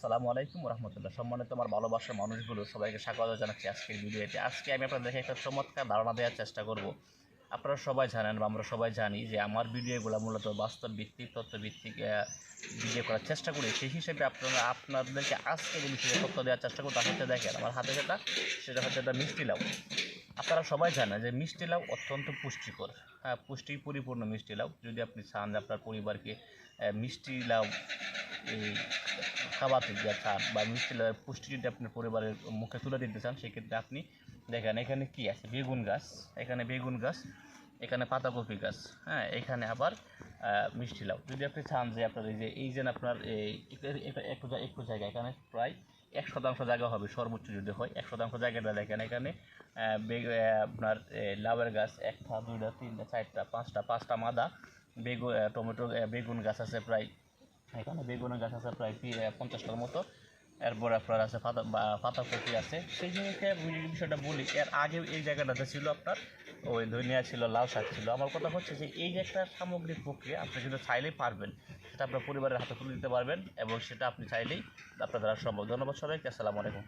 আসসালামু আলাইকুম রহমতুল্লাহ সম্মানিত আমার ভালোবাসার মানুষগুলো সবাইকে স্বাগত জানাচ্ছি আজকের ভিডিওতে। আজকে আমি আপনাদেরকে একটা চমৎকার ধারণা দেওয়ার চেষ্টা করব। আপনারা সবাই জানেন বা আমরা সবাই জানি যে আমার ভিডিওগুলো মূলত বাস্তব ভিত্তিক তথ্য ভিত্তিক আহ, ভিডিও করার চেষ্টা করি। সেই হিসেবে আপনারা আপনাদেরকে আজকে যে বিষয়ে তথ্য দেওয়ার চেষ্টা করতে হচ্ছে দেখেন আমার হাতে যেটা সেটা হচ্ছে একটা মিষ্টি লাউ। আপনারা সবাই জানেন যে মিষ্টি লাউ অত্যন্ত পুষ্টিকর। হ্যাঁ পুষ্টি পরিপূর্ণ মিষ্টি লাউ। যদি আপনি চান আপনার পরিবারকে মিষ্টি লাউ খাওয়াতে দিয়ে চান বা মিষ্টি পুষ্টি যদি আপনার পরিবারের মুখে তুলে দিতে চান, সেক্ষেত্রে আপনি দেখেন, এখানে কি আছে? বেগুন গাছ, এখানে বেগুন গাছ, এখানে পাতাকপি গাছ হ্যাঁ এখানে আবার মিষ্টি লাউ। যদি আপনি চান যে আপনার এই যে এই যে আপনার এই একটু একটু জায়গা, এখানে প্রায় এক শতাংশ জায়গা হবে, সর্বোচ্চ যদি হয়, এক শতাংশ জায়গাটা দেখেন এখানে আপনার লাউয়ের গাছ একটা, দুইটা, তিনটা, চারটা, পাঁচটা পাঁচটা মাদা বেগুন টমেটো বেগুন গাছ আছে প্রায় এখানে বেগুনের গাছ আছে প্রায় পঞ্চাশটার মতো। এরপর আপনার আছে পাতা বা পাতাকপি আছে। সেই জিনিসটা বিষয়টা বলি, এর আগে এই জায়গাটাতে ছিল আপনার, ওই ধনিয়া ছিল, লাল শাক ছিল। আমার কথা হচ্ছে যে এই যে একটা সামগ্রিক প্রক্রিয়া, আপনি কিন্তু চাইলেই পারবেন। সেটা আপনার পরিবারের হাতে তুলে দিতে পারবেন এবং সেটা আপনি চাইলেই আপনার দ্বারা সম্ভব। ধন্যবাদ সবাইকে, আসসালামু আলাইকুম